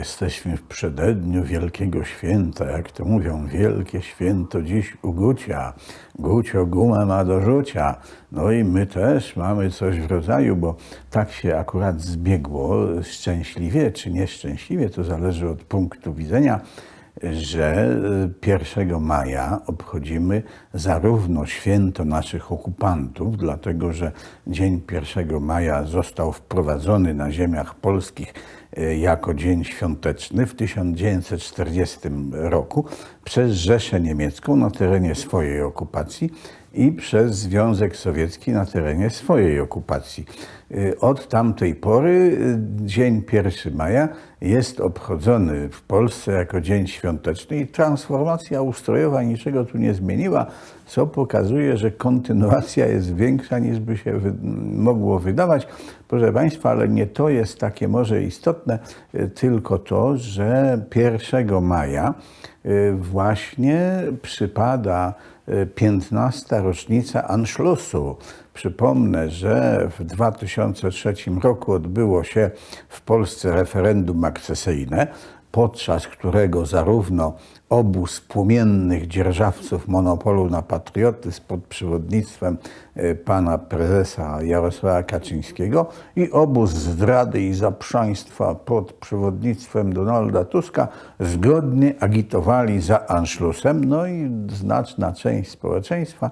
jesteśmy w przededniu wielkiego święta, jak to mówią, wielkie święto dziś u Gucia. Gucio gumę ma do rzucia. No i my też mamy coś w rodzaju, bo tak się akurat zbiegło, szczęśliwie czy nieszczęśliwie, to zależy od punktu widzenia, że 1 maja obchodzimy zarówno święto naszych okupantów, dlatego że dzień 1 maja został wprowadzony na ziemiach polskich e, jako dzień świąteczny w 1940 roku przez Rzeszę Niemiecką na terenie swojej okupacji i przez Związek Sowiecki na terenie swojej okupacji. Y, Od tamtej pory y, dzień 1 maja jest obchodzony w Polsce jako dzień świąteczny i transformacja ustrojowa niczego tu nie zmieniła, co pokazuje, że kontynuacja jest większa niż by się wy mogło wydawać. Proszę Państwa, ale nie to jest takie może istotne, y, tylko to, że 1 maja właśnie przypada 15. rocznica Anschlussu. Przypomnę, że w 2003 roku odbyło się w Polsce referendum akcesyjne, podczas którego zarówno obóz płomiennych dzierżawców monopolu na patriotyzm pod przewodnictwem e, pana prezesa Jarosława Kaczyńskiego i obóz zdrady i zaprzaństwa pod przewodnictwem Donalda Tuska zgodnie agitowali za Anschlussem. No i znaczna część społeczeństwa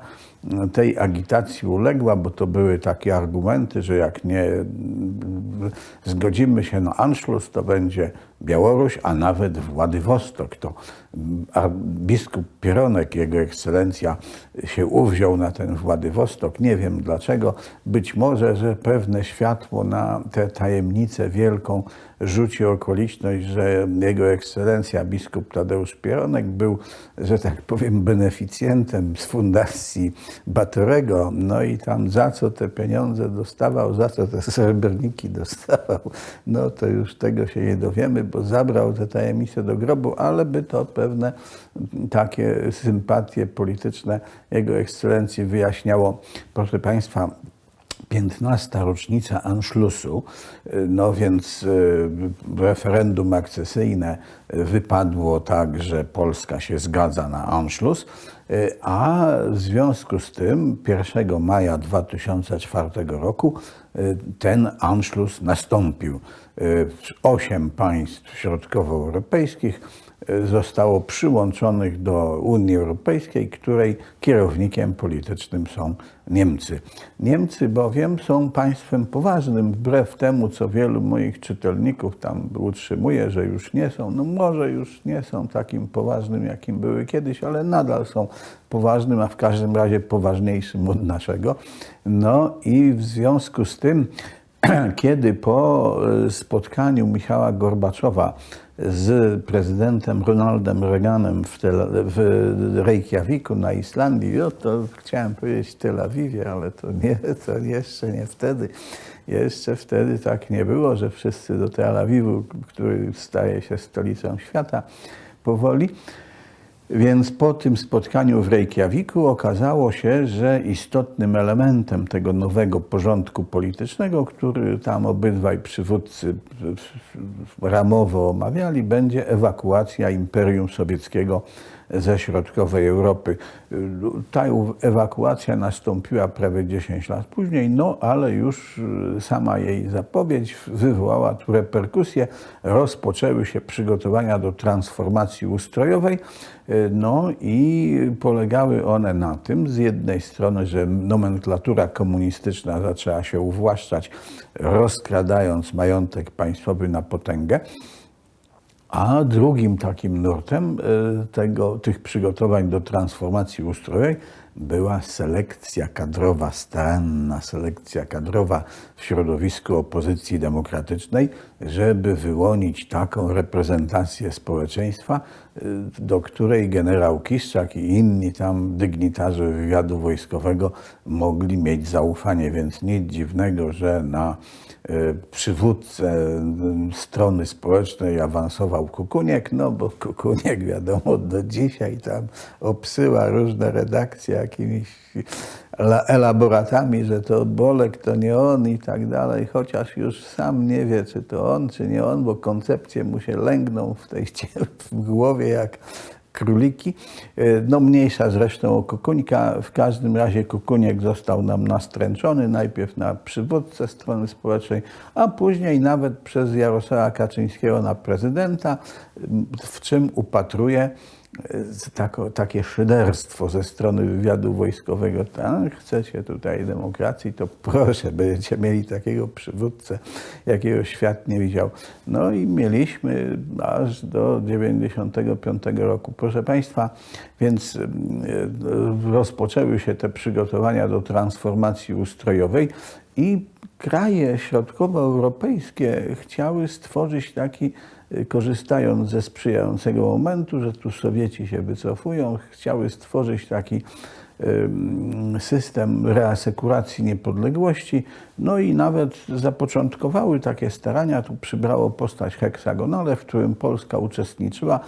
tej agitacji uległa, bo to były takie argumenty, że jak nie zgodzimy się na Anschluss, to będzie Białoruś, a nawet Władywostok. To biskup Pieronek, jego ekscelencja, się uwziął na ten Władywostok. Nie wiem dlaczego. Być może, że pewne światło na tę tajemnicę wielką rzuci okoliczność, że jego ekscelencja biskup Tadeusz Pieronek był, że tak powiem, beneficjentem z fundacji Batorego. No i tam za co te pieniądze dostawał, za co te srebrniki dostawał, no to już tego się nie dowiemy, bo zabrał te tajemnice do grobu, ale by to pewne takie sympatie polityczne jego ekscelencji wyjaśniało. Proszę Państwa, 15. rocznica Anschlussu, no więc y, referendum akcesyjne wypadło tak, że Polska się zgadza na Anschluss, a w związku z tym 1 maja 2004 roku y, ten Anschluss nastąpił. Osiem państw środkowoeuropejskich zostało przyłączonych do Unii Europejskiej, której kierownikiem politycznym są Niemcy. Niemcy bowiem są państwem poważnym, wbrew temu, co wielu moich czytelników tam utrzymuje, że już nie są. No może już nie są takim poważnym, jakim były kiedyś, ale nadal są poważnym, a w każdym razie poważniejszym od naszego. No i w związku z tym, kiedy po spotkaniu Michała Gorbaczowa z prezydentem Ronaldem Reaganem w, Tel, w Reykjaviku na Islandii, no to chciałem powiedzieć w Tel Awiwie, ale to, nie, to jeszcze nie wtedy. Jeszcze wtedy tak nie było, że wszyscy do Tel Awiwu, który staje się stolicą świata powoli. Więc po tym spotkaniu w Reykjaviku okazało się, że istotnym elementem tego nowego porządku politycznego, który tam obydwaj przywódcy ramowo omawiali, będzie ewakuacja Imperium Sowieckiego ze środkowej Europy. Ta ewakuacja nastąpiła prawie 10 lat później, no ale już sama jej zapowiedź wywołała tu reperkusje. Rozpoczęły się przygotowania do transformacji ustrojowej, no i polegały one na tym, z jednej strony, że nomenklatura komunistyczna zaczęła się uwłaszczać, rozkradając majątek państwowy na potęgę, a drugim takim nurtem tego, tych przygotowań do transformacji ustrojowej była selekcja kadrowa, staranna selekcja kadrowa w środowisku opozycji demokratycznej, żeby wyłonić taką reprezentację społeczeństwa, do której generał Kiszczak i inni tam dygnitarze wywiadu wojskowego mogli mieć zaufanie. Więc nic dziwnego, że na przywódcę y, strony społecznej awansował Kukuniek, no bo Kukuniek wiadomo do dzisiaj tam obsyła różne redakcje jakimiś elaboratami, że to Bolek to nie on i tak dalej, chociaż już sam nie wie, czy to on, czy nie on, bo koncepcje mu się lęgną w tej w głowie jak króliki. E, No mniejsza zresztą o Kukuńka. W każdym razie Kukuniek został nam nastręczony najpierw na przywódcę strony społecznej, a później nawet przez Jarosława Kaczyńskiego na prezydenta, w czym upatruje tako, takie szyderstwo ze strony wywiadu wojskowego. Tak, chcecie tutaj demokracji, to proszę, będziecie mieli takiego przywódcę, jakiego świat nie widział. No i mieliśmy aż do 95 roku. Proszę Państwa, więc e, rozpoczęły się te przygotowania do transformacji ustrojowej i kraje środkowoeuropejskie chciały stworzyć taki, korzystając ze sprzyjającego momentu, że tu Sowieci się wycofują, chciały stworzyć taki system reasekuracji niepodległości, no i nawet zapoczątkowały takie starania, tu przybrało postać heksagonale, w którym Polska uczestniczyła,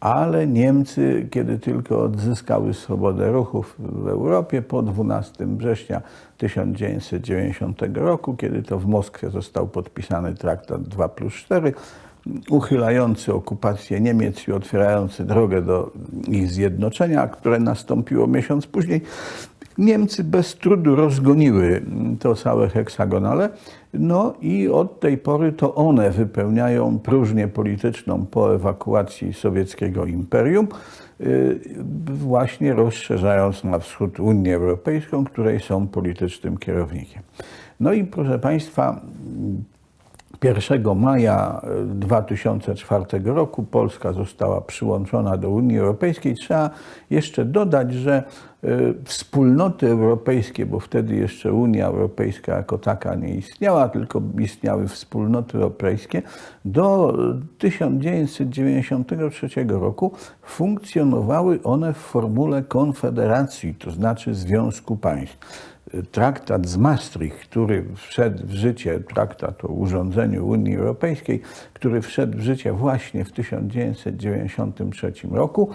ale Niemcy, kiedy tylko odzyskały swobodę ruchów w Europie po 12 września 1990 roku, kiedy to w Moskwie został podpisany traktat 2 plus 4, uchylający okupację Niemiec i otwierający drogę do ich zjednoczenia, które nastąpiło miesiąc później, Niemcy bez trudu rozgoniły to całe heksagonale, no i od tej pory to one wypełniają próżnię polityczną po ewakuacji sowieckiego imperium, y, właśnie rozszerzając na wschód Unię Europejską, której są politycznym kierownikiem. No i proszę Państwa, 1 maja 2004 roku Polska została przyłączona do Unii Europejskiej. Trzeba jeszcze dodać, że y, wspólnoty europejskie, bo wtedy jeszcze Unia Europejska jako taka nie istniała, tylko istniały wspólnoty europejskie, do 1993 roku funkcjonowały one w formule konfederacji, to znaczy Związku Państw traktat z Maastricht, który wszedł w życie, traktat o urządzeniu Unii Europejskiej, który wszedł w życie właśnie w 1993 roku,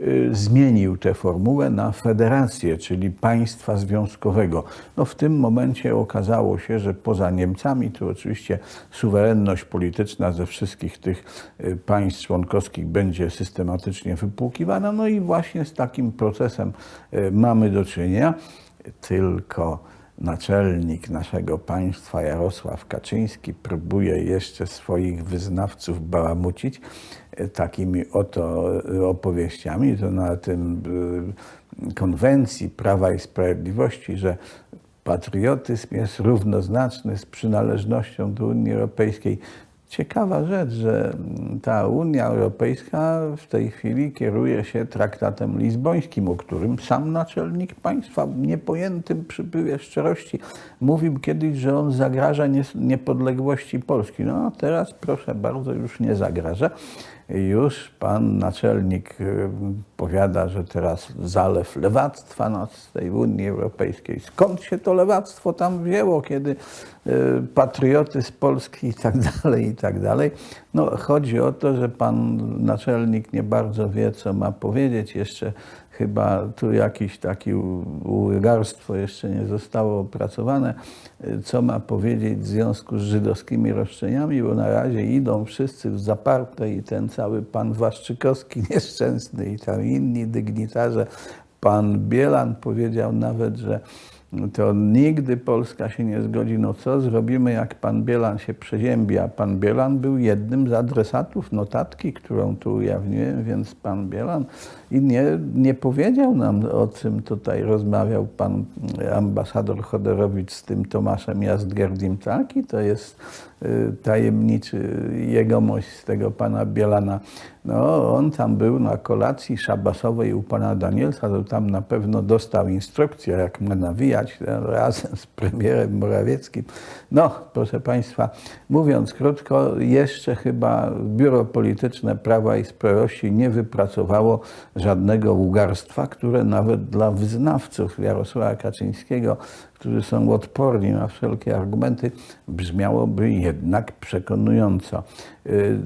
y, zmienił tę formułę na federację, czyli państwa związkowego. No w tym momencie okazało się, że poza Niemcami, to oczywiście suwerenność polityczna ze wszystkich tych y, państw członkowskich będzie systematycznie wypłukiwana, no i właśnie z takim procesem y, mamy do czynienia tylko naczelnik naszego państwa Jarosław Kaczyński próbuje jeszcze swoich wyznawców bałamucić e, takimi oto e, opowieściami, to na tym e, konwencji Prawa i Sprawiedliwości, że patriotyzm jest równoznaczny z przynależnością do Unii Europejskiej. Ciekawa rzecz, że ta Unia Europejska w tej chwili kieruje się traktatem lizbońskim, o którym sam naczelnik państwa w niepojętym przypływie szczerości mówił kiedyś, że on zagraża niepodległości Polski. No a teraz proszę bardzo, już nie zagraża. Już pan naczelnik y, powiada, że teraz zalew lewactwa nas tej Unii Europejskiej. Skąd się to lewactwo tam wzięło, kiedy y, patrioty z Polski i tak dalej, i tak dalej. No, chodzi o to, że pan naczelnik nie bardzo wie, co ma powiedzieć. Jeszcze chyba tu jakieś takie u- ułygarstwo jeszcze nie zostało opracowane, co ma powiedzieć w związku z żydowskimi roszczeniami, bo na razie idą wszyscy w zaparte i ten cały pan Waszczykowski nieszczęsny i tam inni dygnitarze. Pan Bielan powiedział nawet, że to nigdy Polska się nie zgodzi. No co zrobimy, jak pan Bielan się przeziębi? A pan Bielan był jednym z adresatów notatki, którą tu ujawniłem, więc pan Bielan i nie, nie powiedział nam, o czym tutaj rozmawiał pan ambasador Chodorowicz z tym Tomaszem Jastgerdim. Tak, i to jest y, tajemniczy jegomość z tego pana Bielana. No, on tam był na kolacji szabasowej u pana Danielsa, to tam na pewno dostał instrukcję, jak ma nawijać ten razem z premierem Morawieckim. No, proszę państwa, mówiąc krótko, jeszcze chyba Biuro Polityczne Prawa i Sprawiedliwości nie wypracowało żadnego ugarstwa, które nawet dla wyznawców Jarosława Kaczyńskiego, którzy są odporni na wszelkie argumenty, brzmiałoby jednak przekonująco. Y,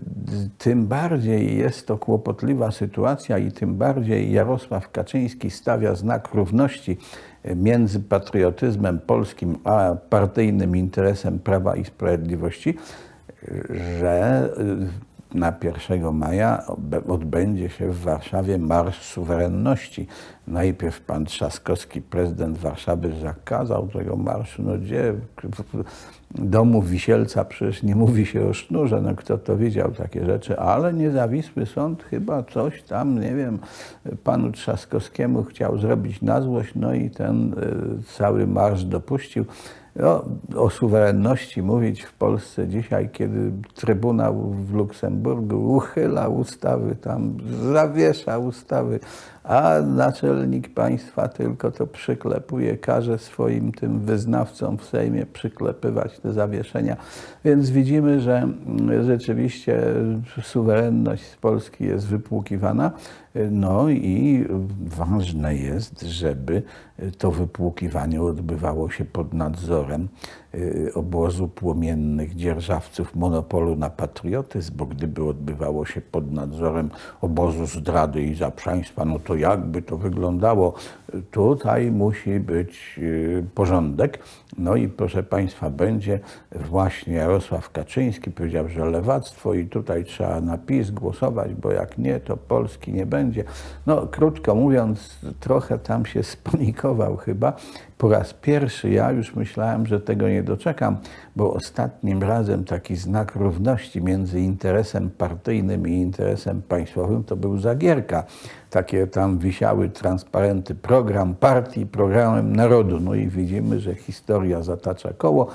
Tym bardziej jest to kłopotliwa sytuacja i tym bardziej Jarosław Kaczyński stawia znak równości między patriotyzmem polskim a partyjnym interesem Prawa i Sprawiedliwości, że y, na 1 maja odbędzie się w Warszawie Marsz Suwerenności. Najpierw pan Trzaskowski, prezydent Warszawy, zakazał tego marszu. No gdzie? W domu Wisielca przecież nie mówi się o sznurze. No kto to widział takie rzeczy? Ale niezawisły sąd chyba coś tam, nie wiem, panu Trzaskowskiemu chciał zrobić na złość, no i ten y, cały marsz dopuścił. No, o suwerenności mówić w Polsce dzisiaj, kiedy Trybunał w Luksemburgu uchyla ustawy, tam zawiesza ustawy, a naczelnik państwa tylko to przyklepuje, każe swoim tym wyznawcom w Sejmie przyklepywać te zawieszenia. Więc widzimy, że rzeczywiście suwerenność z Polski jest wypłukiwana. No i ważne jest, żeby to wypłukiwanie odbywało się pod nadzorem obozu płomiennych dzierżawców monopolu na patriotyzm, bo gdyby odbywało się pod nadzorem obozu zdrady i zaprzaństwa, no to jakby to wyglądało? Tutaj musi być y, porządek. No i proszę Państwa, będzie właśnie Jarosław Kaczyński powiedział, że lewactwo i tutaj trzeba na PiS głosować, bo jak nie, to Polski nie będzie. No krótko mówiąc, trochę tam się spanikował chyba. Po raz pierwszy ja już myślałem, że tego nie doczekam, bo ostatnim razem taki znak równości między interesem partyjnym i interesem państwowym to był Zagierka. Takie tam wisiały transparenty program partii, programem narodu. No i widzimy, że historia zatacza koło.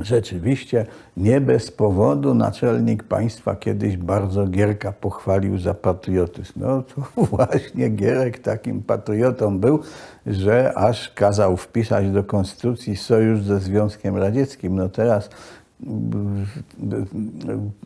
Rzeczywiście nie bez powodu naczelnik państwa kiedyś bardzo Gierka pochwalił za patriotyzm. No to właśnie Gierek takim patriotą był, że aż kazał wpisać do konstytucji sojusz ze Związkiem Radzieckim. No teraz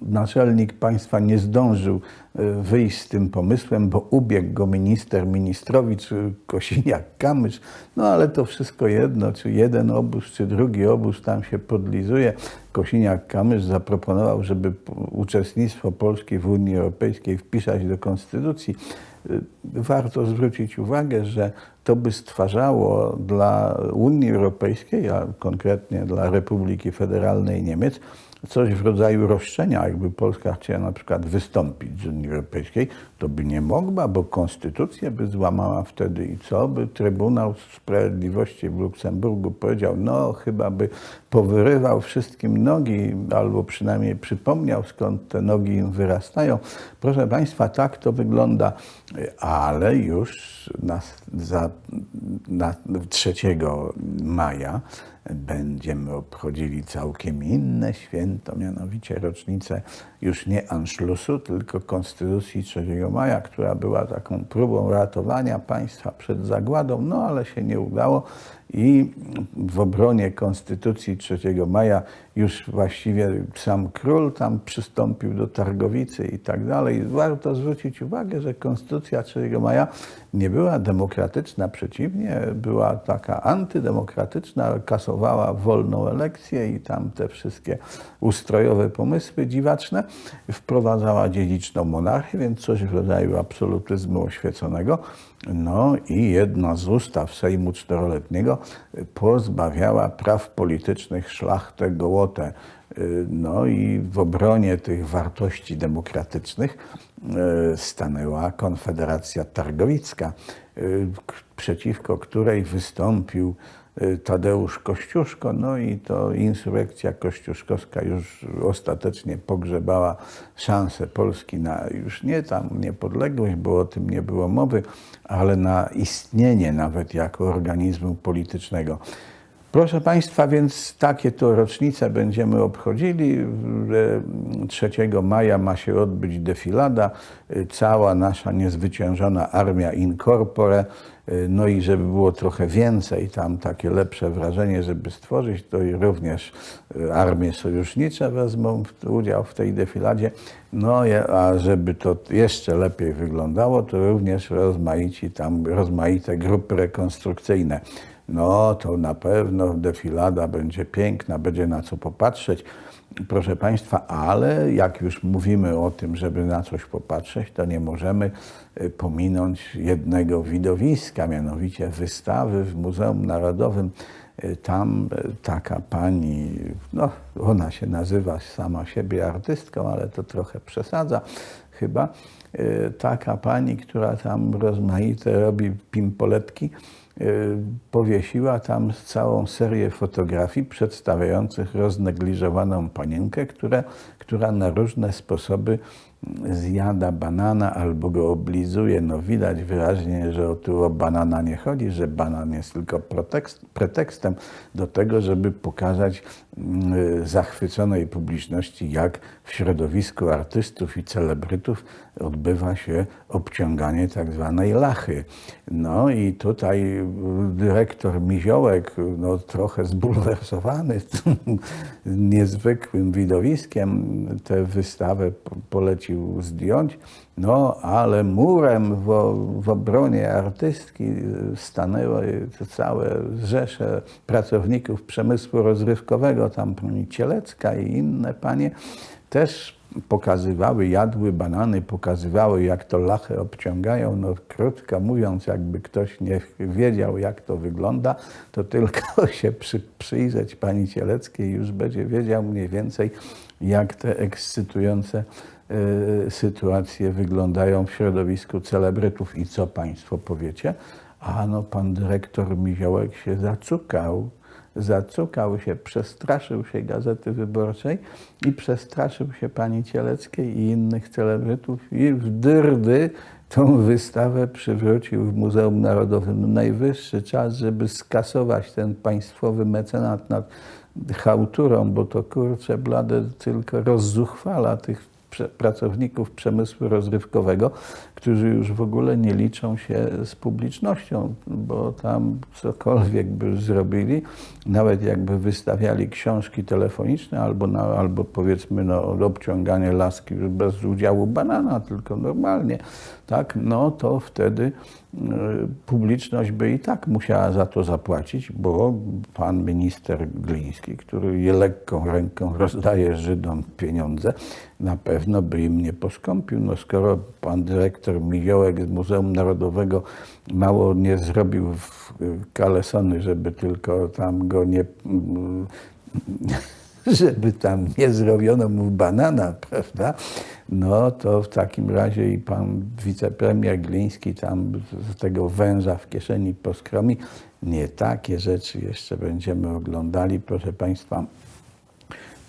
naczelnik państwa nie zdążył e, wyjść z tym pomysłem, bo ubiegł go minister Ministrowicz, Kosiniak-Kamysz, no ale to wszystko jedno, czy jeden obóz, czy drugi obóz tam się podlizuje. Kosiniak-Kamysz zaproponował, żeby uczestnictwo Polski w Unii Europejskiej wpisać do konstytucji. Warto zwrócić uwagę, że to by stwarzało dla Unii Europejskiej, a konkretnie dla Republiki Federalnej Niemiec, coś w rodzaju roszczenia. Jakby Polska chciała na przykład wystąpić z Unii Europejskiej, to by nie mogła, bo konstytucję by złamała wtedy i co? By Trybunał Sprawiedliwości w Luksemburgu powiedział, no chyba by powyrywał wszystkim nogi, albo przynajmniej przypomniał, skąd te nogi im wyrastają. Proszę Państwa, tak to wygląda, ale już na, za, na 3 maja będziemy obchodzili całkiem inne święto, mianowicie rocznicę już nie Anschlussu, tylko Konstytucji 3 maja, która była taką próbą ratowania państwa przed zagładą, no ale się nie udało i w obronie Konstytucji 3 maja już właściwie sam król tam przystąpił do Targowicy i tak dalej. Warto zwrócić uwagę, że Konstytucja 3 maja nie była demokratyczna, przeciwnie, była taka antydemokratyczna, kasowała wolną elekcję i tam te wszystkie ustrojowe pomysły dziwaczne, wprowadzała dziedziczną monarchię, więc coś w rodzaju absolutyzmu oświeconego. No i jedna z ustaw Sejmu Czteroletniego pozbawiała praw politycznych szlachtę Gołotę. No i w obronie tych wartości demokratycznych e, stanęła Konfederacja Targowicka, k- przeciwko której wystąpił Tadeusz Kościuszko, no i to insurrekcja kościuszkowska już ostatecznie pogrzebała szansę Polski na już nie tam niepodległość, bo o tym nie było mowy, ale na istnienie nawet jako organizmu politycznego. Proszę Państwa, więc takie to rocznice będziemy obchodzili. E, 3 maja ma się odbyć defilada. Cała nasza niezwyciężona armia in corpore. E, No i żeby było trochę więcej, tam takie lepsze wrażenie, żeby stworzyć, to również e, armie sojusznicze wezmą udział w tej defiladzie. No a żeby to jeszcze lepiej wyglądało, to również rozmaici tam, rozmaite grupy rekonstrukcyjne. No to na pewno defilada będzie piękna, będzie na co popatrzeć. Proszę Państwa, ale jak już mówimy o tym, żeby na coś popatrzeć, to nie możemy y, pominąć jednego widowiska, mianowicie wystawy w Muzeum Narodowym. Y, Tam y, taka pani, no ona się nazywa sama siebie artystką, ale to trochę przesadza chyba. Taka pani, która tam rozmaite robi pimpoletki, powiesiła tam całą serię fotografii przedstawiających roznegliżowaną panienkę, która, która na różne sposoby zjada banana albo go oblizuje. No widać wyraźnie, że tu o banana nie chodzi, że banan jest tylko pretekst, pretekstem do tego, żeby pokazać mm, zachwyconej publiczności, jak w środowisku artystów i celebrytów odbywa się obciąganie tak zwanej lachy. No i tutaj dyrektor Miziołek, no trochę zbulwersowany tym niezwykłym widowiskiem, tę wystawę po- polecił zdjąć. No, ale murem w, w obronie artystki stanęły całe rzesze pracowników przemysłu rozrywkowego, tam pani Cielecka i inne panie, też pokazywały, jadły banany, pokazywały, jak to lachę obciągają. No, krótko mówiąc, jakby ktoś nie wiedział, jak to wygląda, to tylko się przy, przyjrzeć pani Cieleckiej już będzie wiedział mniej więcej, jak te ekscytujące e, sytuacje wyglądają w środowisku celebrytów. I co Państwo powiecie? A no, pan dyrektor Miziołek się zacukał zacukał się, przestraszył się Gazety Wyborczej i przestraszył się pani Cieleckiej i innych celebrytów i w dyrdy tą wystawę przywrócił w Muzeum Narodowym. Najwyższy czas, żeby skasować ten państwowy mecenat nad chałturą, bo to kurczę blade tylko rozzuchwala tych pracowników przemysłu rozrywkowego, którzy już w ogóle nie liczą się z publicznością, bo tam cokolwiek by zrobili, nawet jakby wystawiali książki telefoniczne albo, na, albo powiedzmy no, obciąganie laski bez udziału banana, tylko normalnie, tak, no to wtedy y, publiczność by i tak musiała za to zapłacić, bo pan minister Gliński, który lekką ręką rozdaje Żydom pieniądze, na pewno by im nie poskąpił. No skoro pan dyrektor Migiołek z Muzeum Narodowego mało nie zrobił w kalesony, żeby tylko tam go nie żeby tam nie zrobiono mu banana, prawda? No to w takim razie i pan wicepremier Gliński tam z tego węża w kieszeni poskromi. Nie takie rzeczy jeszcze będziemy oglądali, proszę Państwa.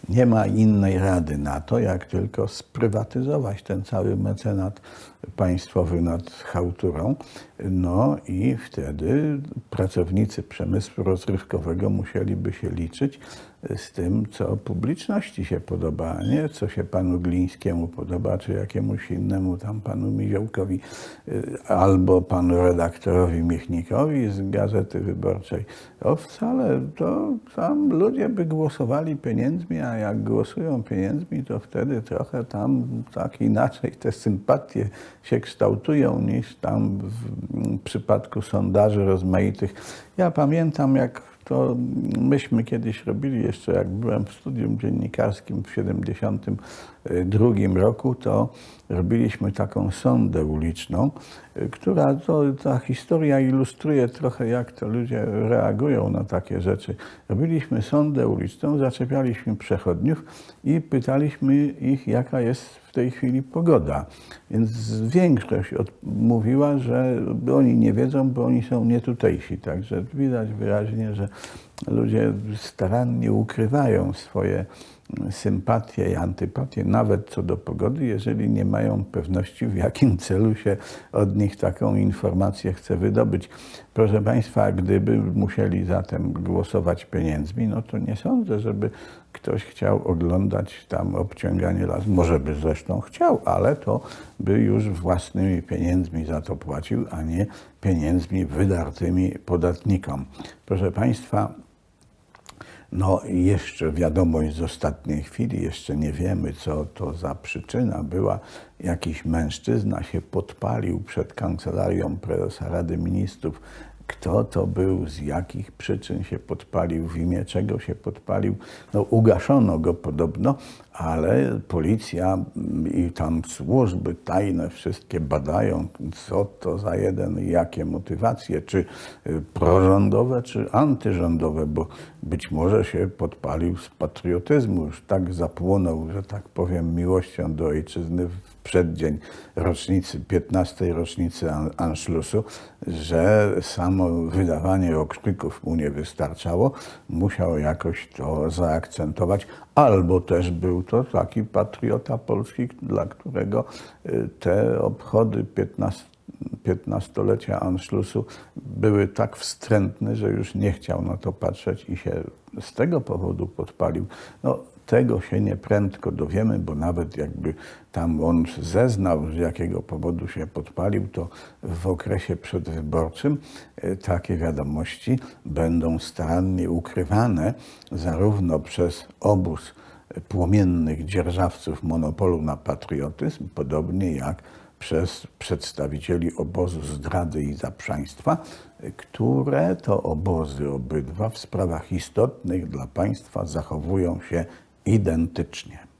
Nie ma innej rady na to, jak tylko sprywatyzować ten cały mecenat państwowy nad chałturą. No i wtedy pracownicy przemysłu rozrywkowego musieliby się liczyć z tym, co publiczności się podoba, a nie co się panu Glińskiemu podoba, czy jakiemuś innemu tam panu Miziołkowi, y, albo panu redaktorowi Miechnikowi z Gazety Wyborczej. To wcale, to tam ludzie by głosowali pieniędzmi, a jak głosują pieniędzmi, to wtedy trochę tam tak inaczej te sympatie się kształtują niż tam w przypadku sondaży rozmaitych. Ja pamiętam, jak to myśmy kiedyś robili, jeszcze jak byłem w studium dziennikarskim w 1972 roku, to robiliśmy taką sondę uliczną, y, która to, ta historia ilustruje trochę, jak to ludzie reagują na takie rzeczy. Robiliśmy sondę uliczną, zaczepialiśmy przechodniów i pytaliśmy ich, jaka jest w tej chwili pogoda. Więc większość mówiła, że oni nie wiedzą, bo oni są nietutejsi. Także widać wyraźnie, że ludzie starannie ukrywają swoje sympatię i antypatię, nawet co do pogody, jeżeli nie mają pewności, w jakim celu się od nich taką informację chce wydobyć. Proszę Państwa, gdyby musieli zatem głosować pieniędzmi, no to nie sądzę, żeby ktoś chciał oglądać tam obciąganie lasu. Może by zresztą chciał, ale to by już własnymi pieniędzmi za to płacił, a nie pieniędzmi wydartymi podatnikom. Proszę Państwa, no i jeszcze wiadomość z ostatniej chwili, jeszcze nie wiemy, co to za przyczyna była. Jakiś mężczyzna się podpalił przed kancelarią prezesa Rady Ministrów. Kto to był, z jakich przyczyn się podpalił, w imię czego się podpalił. No, ugaszono go podobno, ale policja i tam służby tajne wszystkie badają, co to za jeden i jakie motywacje, czy y, prorządowe, czy antyrządowe, bo być może się podpalił z patriotyzmu, już tak zapłonął, że tak powiem, miłością do ojczyzny w przeddzień rocznicy, 15. rocznicy An- Anschlussu, że samo wydawanie okrzyków mu nie wystarczało, musiał jakoś to zaakcentować, albo też był to taki patriota polski, dla którego y, te obchody 15 15-lecia Anschlussu były tak wstrętne, że już nie chciał na to patrzeć i się z tego powodu podpalił. No, tego się nieprędko dowiemy, bo nawet jakby tam on zeznał, z jakiego powodu się podpalił, to w okresie przedwyborczym e, takie wiadomości będą starannie ukrywane zarówno przez obóz płomiennych dzierżawców monopolu na patriotyzm, podobnie jak przez przedstawicieli obozu zdrady i zaprzaństwa, które to obozy obydwa w sprawach istotnych dla państwa zachowują się identycznie.